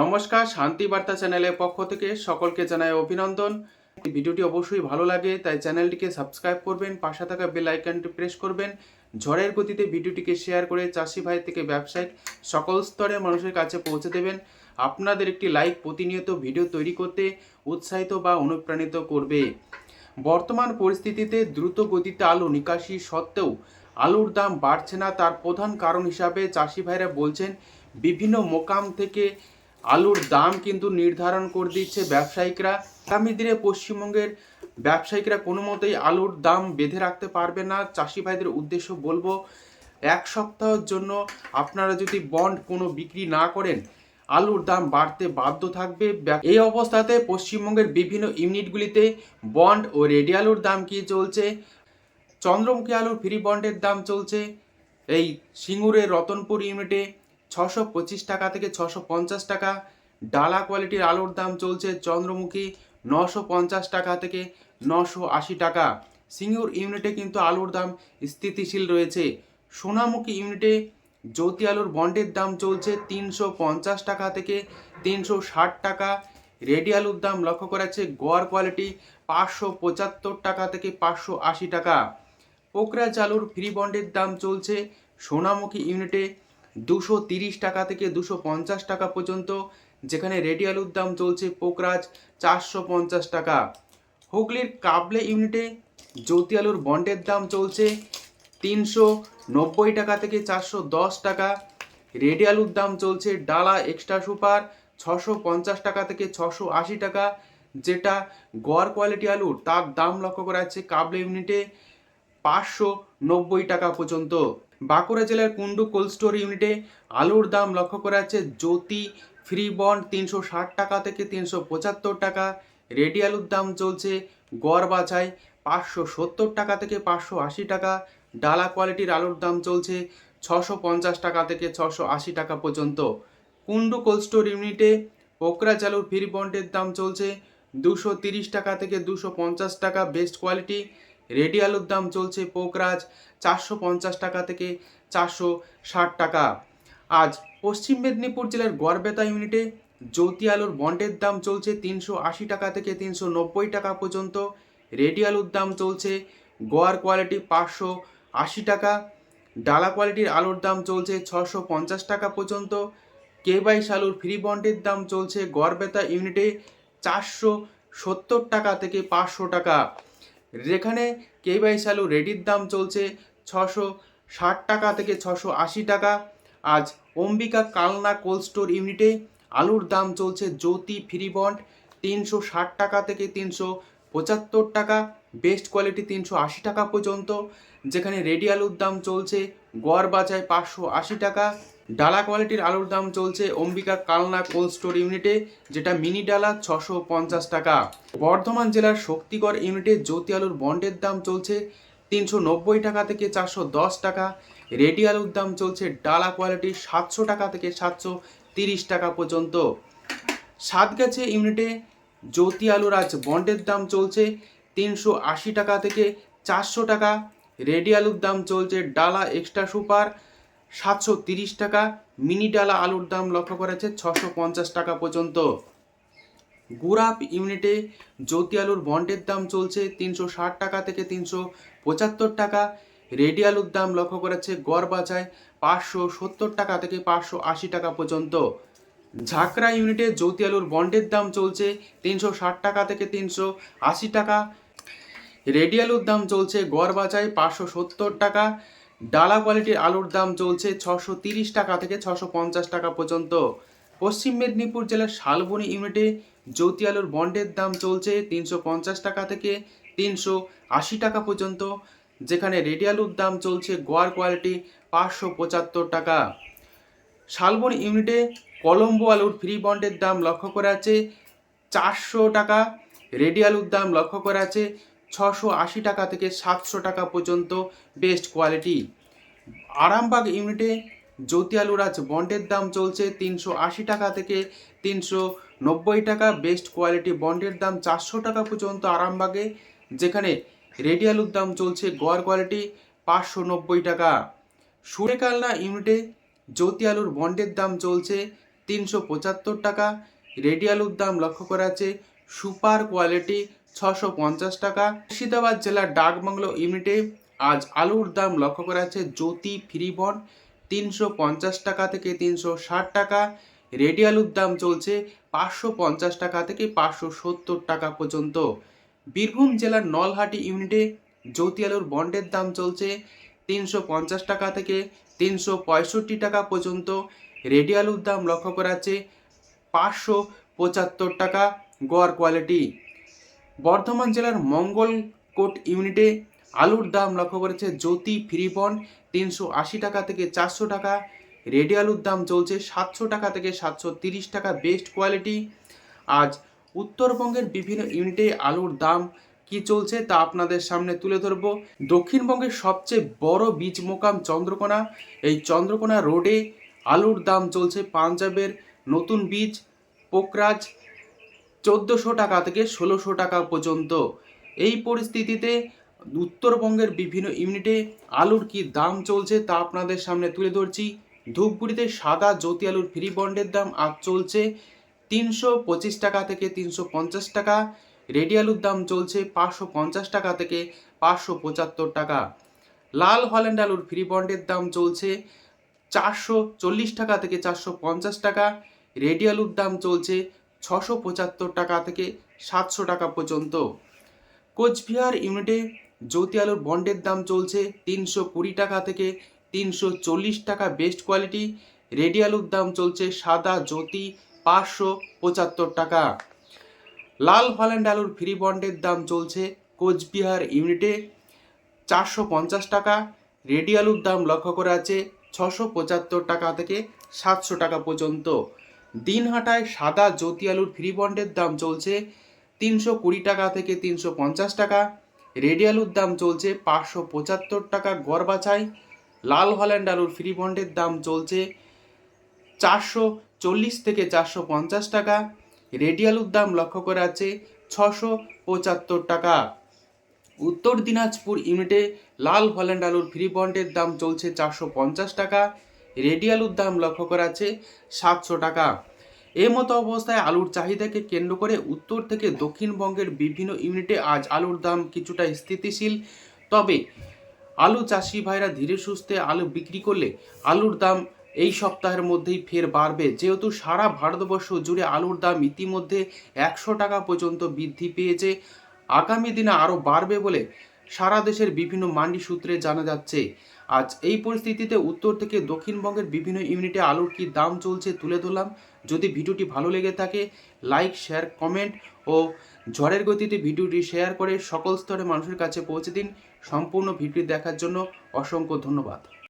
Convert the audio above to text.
নমস্কার, শান্তি বার্তা চ্যানেলের পক্ষ থেকে সকলকে জানাই অভিনন্দন। ভিডিওটি অবশ্যই ভালো লাগে, তাই চ্যানেলটিকে সাবস্ক্রাইব করবেন, পাশে থাকা বেল আইকনটি প্রেস করবেন। ঝড়ের গতিতে ভিডিওটিকে শেয়ার করে চাষি ভাই থেকে ব্যবসায়িক সকল স্তরের মানুষের কাছে পৌঁছে দেবেন। আপনাদের একটি লাইক প্রতিনিয়ত ভিডিও তৈরি করতে উৎসাহিত বা অনুপ্রাণিত করবে। বর্তমান পরিস্থিতিতে দ্রুত গতিতে আলু নিকাশি সত্ত্বেও আলুর দাম বাড়ছে না, তার প্রধান কারণ হিসাবে চাষি ভাইরা বলছেন, বিভিন্ন মোকাম থেকে আলুর দাম কিন্তু নির্ধারণ করে দিচ্ছে ব্যবসায়িকরা। আগামী দিনে পশ্চিমবঙ্গের ব্যবসায়িকরা কোনো মতেই আলুর দাম বেঁধে রাখতে পারবে না। চাষি ভাইদের উদ্দেশ্য বলব, এক সপ্তাহের জন্য আপনারা যদি বন্ড কোনো বিক্রি না করেন, আলুর দাম বাড়তে বাধ্য থাকবে। এই অবস্থাতে পশ্চিমবঙ্গের বিভিন্ন ইউনিটগুলিতে বন্ড ও রেডি আলুর দাম কি চলছে? চন্দ্রমুখী আলুর ফ্রি বন্ডের দাম চলছে। এই সিঙ্গুরের রতনপুর ইউনিটে ছশো পঁচিশ টাকা থেকে ছশো পঞ্চাশ টাকা। ডালা কোয়ালিটির আলুর দাম চলছে চন্দ্রমুখী নশো পঞ্চাশ টাকা থেকে নশো আশি টাকা। সিঙ্গুর ইউনিটে কিন্তু আলুর দাম স্থিতিশীল রয়েছে। সোনামুখী ইউনিটে জ্যোতি আলুর বন্ডের দাম চলছে তিনশো পঞ্চাশ টাকা থেকে তিনশো ষাট টাকা। রেডি আলুর দাম লক্ষ্য করা যাচ্ছে গড় কোয়ালিটি পাঁচশো পঁচাত্তর টাকা থেকে পাঁচশো আশি টাকা। পোকরাজ আলুর ফ্রি বন্ডের দাম চলছে সোনামুখী ইউনিটে দুশো তিরিশ টাকা থেকে দুশো পঞ্চাশ টাকা পর্যন্ত, যেখানে রেডি আলুর দাম চলছে পোকরাজ চারশো পঞ্চাশ টাকা। হুগলির কাবলে ইউনিটে জ্যোতি আলুর বন্ডের দাম চলছে তিনশো নব্বই টাকা থেকে চারশো দশ টাকা। রেডি আলুর দাম চলছে ডালা এক্সট্রা সুপার ছশো পঞ্চাশ টাকা থেকে ছশো আশি টাকা, যেটা গড় কোয়ালিটি আলুর, তার দাম লক্ষ্য করা যাচ্ছে কাবলে ইউনিটে পাঁচশো নব্বই টাকা পর্যন্ত। বাঁকুড়া জেলার কুন্ডু কোল্ড স্টোর ইউনিটে আলুর দাম লক্ষ্য করা যাচ্ছে জ্যোতি ফ্রি বন্ড তিনশো ষাট টাকা থেকে তিনশো পঁচাত্তর টাকা। রেডি আলুর দাম চলছে গড় বাছাই পাঁচশো সত্তর টাকা থেকে পাঁচশো আশি টাকা। ডালা কোয়ালিটির আলুর দাম চলছে ছশো পঞ্চাশ টাকা থেকে ছশো আশি টাকা পর্যন্ত। কুন্ডু কোল্ড স্টোর ইউনিটে পোকরা চালুর ফ্রি বন্ডের দাম চলছে দুশো তিরিশ টাকা থেকে দুশো পঞ্চাশ টাকা। বেস্ট কোয়ালিটি রেডি আলুর দাম চলছে পোকরাজ চারশো পঞ্চাশ টাকা থেকে চারশো ষাট টাকা। আজ পশ্চিম মেদিনীপুর জেলার গড়বেতা ইউনিটে জ্যোতি আলুর বন্ডের দাম চলছে তিনশো আশি টাকা থেকে তিনশো নব্বই টাকা পর্যন্ত। রেডি আলুর দাম চলছে গোয়ার কোয়ালিটি পাঁচশো আশি টাকা, ডালা কোয়ালিটির আলুর দাম চলছে ছশো পঞ্চাশ টাকা পর্যন্ত। কে বাইশ আলুর ফ্রি বন্ডের দাম চলছে গড়বেতা ইউনিটে চারশো সত্তর টাকা থেকে পাঁচশো টাকা। যেখানে কে বাইশ আলু রেডির দাম চলছে ছশো ষাট টাকা থেকে ছশো আশি টাকা। আজ অম্বিকা কালনা কোল্ড স্টোর ইউনিটে আলুর দাম চলছে জ্যোতি ফ্রি বন্ড তিনশো ষাট টাকা থেকে তিনশো পঁচাত্তর টাকা, বেস্ট কোয়ালিটি তিনশো আশি টাকা পর্যন্ত। যেখানে রেডি আলুর দাম চলছে গড় বাজায় পাঁচশো আশি টাকা ডালা কোয়ালিটির আলুর দাম চলছে অম্বিকা কালনা কোল্ড স্টোর ইউনিটে, যেটা মিনি ডালা ছশো পঞ্চাশ টাকা। বর্ধমান জেলার শক্তিগড় ইউনিটে জ্যোতি আলুর বন্ডের দাম চলছে তিনশো নব্বই টাকা থেকে চারশো দশ টাকা। রেডি আলুর দাম চলছে ডালা কোয়ালিটি সাতশো টাকা থেকে সাতশো তিরিশ টাকা পর্যন্ত। সাতগাছি ইউনিটে জ্যোতি আলুর আজ বন্ডের দাম চলছে তিনশো আশি টাকা থেকে চারশো টাকা। রেডি আলুর দাম চলছে ডালা এক্সট্রা সুপার সাতশো তিরিশ টাকা। মিনি ডালা আলুর দাম লক্ষ্য করা যাচ্ছে ছশো পঞ্চাশ টাকা পর্যন্ত। গুড়াপ ইউনিটে জ্যোতি আলুর বন্ডের দাম চলছে তিনশো ষাট টাকা থেকে তিনশো পঁচাত্তর টাকা। রেডি আলুর দাম লক্ষ্য করা যাচ্ছে গড় বাছায় পাঁচশো সত্তর টাকা থেকে পাঁচশো আশি টাকা পর্যন্ত। ঝাঁকড়া ইউনিটে জ্যোতি আলুর বন্ডের দাম চলছে তিনশো ষাট টাকা থেকে তিনশো আশি টাকা। রেডি আলুর দাম চলছে গড় বাজায় পাঁচশো সত্তর টাকা। ডালা কোয়ালিটির আলুর দাম চলছে ছশো তিরিশ টাকা থেকে ছশো পঞ্চাশ টাকা পর্যন্ত। পশ্চিম মেদিনীপুর জেলার শালবনী ইউনিটে জ্যোতি আলুর বন্ডের দাম চলছে তিনশো পঞ্চাশ টাকা থেকে তিনশো আশি টাকা পর্যন্ত, যেখানে রেডি আলুর দাম চলছে গোয়ার কোয়ালিটি পাঁচশো পঁচাত্তর টাকা। শালবন ইউনিটে কলম্বো আলুর ফ্রি বন্ডের দাম লক্ষ্য করা আছে চারশো টাকা, রেডি আলুর দাম লক্ষ্য করা আছে ছশো আশি টাকা থেকে সাতশো টাকা পর্যন্ত বেস্ট কোয়ালিটি আরামবাগ ইউনিটে জ্যোতি আলুর আজ বন্ডের দাম চলছে তিনশো আশি টাকা থেকে তিনশো নব্বই টাকা। বেস্ট কোয়ালিটি বন্ডের দাম চারশো টাকা পর্যন্ত আরামবাগে, যেখানে রেডি আলুর দাম চলছে গড় কোয়ালিটি পাঁচশো নব্বই টাকা। সুরেকালনা ইউনিটে জ্যোতি আলুর বন্ডের দাম চলছে তিনশো পঁচাত্তর টাকা। রেডি আলুর দাম লক্ষ্য করা আছে সুপার কোয়ালিটি ছশো পঞ্চাশ টাকা। মুর্শিদাবাদ জেলার ডাকবাংলো ইউনিটে আজ আলুর দাম লক্ষ্য করা আছে জ্যোতি ফ্রিবন তিনশো পঞ্চাশ টাকা থেকে তিনশো ষাট টাকা। রেডি আলুর দাম চলছে পাঁচশো পঞ্চাশ টাকা থেকে পাঁচশো সত্তর টাকা পর্যন্ত। বীরভূম জেলার নলহাটি ইউনিটে জ্যোতি আলুর বন্ডের দাম চলছে তিনশো পঞ্চাশ টাকা থেকে তিনশো পঁয়ষট্টি টাকা পর্যন্ত। রেডি আলুর দাম লক্ষ্য করা আছে পাঁচশো পঁচাত্তর টাকা। গোয়ার কোয়ালিটি বর্ধমান জেলার মঙ্গলকোট ইউনিটে আলুর দাম লক্ষ্য করেছে জ্যোতি ফ্রিবন তিনশো আশি টাকা থেকে চারশো টাকা। রেডি আলুর দাম চলছে সাতশো টাকা থেকে সাতশো তিরিশ টাকা বেস্ট কোয়ালিটি। আজ উত্তরবঙ্গের বিভিন্ন ইউনিটে আলুর দাম কি চলছে তা আপনাদের সামনে তুলে ধরবো। দক্ষিণবঙ্গের সবচেয়ে বড় বীজ মোকাম চন্দ্রকোনা। এই চন্দ্রকোনা রোডে আলুর দাম চলছে পাঞ্জাবের নতুন বীজ, পোকরাজ চোদ্দোশো টাকা থেকে ষোলোশো টাকা পর্যন্ত। এই পরিস্থিতিতে উত্তরবঙ্গের বিভিন্ন ইউনিটে আলুর কি দাম চলছে তা আপনাদের সামনে তুলে ধরছি। ধূপগুড়িতে সাদা জ্যোতি আলুর ফ্রি বন্ডের দাম আজ চলছে তিনশো পঁচিশ টাকা থেকে তিনশো পঞ্চাশ টাকা। রেডি আলুর দাম চলছে পাঁচশো পঞ্চাশ টাকা থেকে পাঁচশো পঁচাত্তর টাকা। লাল হল্যান্ড আলুর ফ্রি বন্ডের দাম চলছে চারশো চল্লিশ টাকা থেকে চারশো পঞ্চাশ টাকা। রেডি আলুর দাম চলছে ছশো পঁচাত্তর টাকা থেকে সাতশো টাকা পর্যন্ত। কোচবিহার ইউনিটে জ্যোতি আলুর বন্ডের দাম চলছে তিনশো কুড়ি টাকা থেকে তিনশো চল্লিশ টাকা বেস্ট কোয়ালিটি। রেডি আলুর দাম চলছে সাদা জ্যোতি পাঁচশো পঁচাত্তর টাকা। লাল হল্যান্ড আলুর ফ্রি বন্ডের দাম চলছে কোচবিহার ইউনিটে চারশো পঞ্চাশ টাকা। রেডি আলুর দাম লক্ষ্য করা আছে ছশো পঁচাত্তর টাকা থেকে সাতশো টাকা পর্যন্ত। দিনহাটায় সাদা জ্যোতি আলুর ফ্রি বন্ডের দাম চলছে তিনশো কুড়ি টাকা থেকে তিনশো পঞ্চাশ টাকা। রেডি আলুর দাম চলছে পাঁচশো পঁচাত্তর টাকা গড় বাছাই। লাল হল্যান্ড আলুর ফ্রি বন্ডের দাম চলছে চারশো চল্লিশ থেকে চারশো পঞ্চাশ টাকা। রেডি আলুর দাম লক্ষ্য করা আছে ছশো পঁচাত্তর টাকা। উত্তর দিনাজপুর ইউনিটে লাল হল্যান্ড আলুর ফ্রি বন্ডের দাম চলছে চারশো পঞ্চাশ টাকা। রেডি আলুর দাম লক্ষ্য করা আছে সাতশো টাকা। এ মতো অবস্থায় আলুর চাহিদাকে কেন্দ্র করে উত্তর থেকে দক্ষিণবঙ্গের বিভিন্ন ইউনিটে আজ আলুর দাম কিছুটা স্থিতিশীল। তবে আলু চাষি ভাইরা ধীরে সুস্থে আলু বিক্রি করলে আলুর দাম এই সপ্তাহের মধ্যেই ফের বাড়বে। যেহেতু সারা ভারতবর্ষ জুড়ে আলুর দাম ইতিমধ্যে একশো টাকা পর্যন্ত বৃদ্ধি পেয়েছে, আগামী দিনে আরও বাড়বে বলে সারা দেশের বিভিন্ন মান্ডি সূত্রে জানা যাচ্ছে। আজ এই পরিস্থিতিতে উত্তর থেকে দক্ষিণবঙ্গের বিভিন্ন ইউনিটে আলুর কি দাম চলছে তুলে ধরলাম। যদি ভিডিওটি ভালো লেগে থাকে লাইক শেয়ার কমেন্ট ও ঝড়ের গতিতে ভিডিওটি শেয়ার করে সকল স্তরে মানুষের কাছে পৌঁছে দিন। সম্পূর্ণ ভিডিও দেখার জন্য অসংখ্য ধন্যবাদ।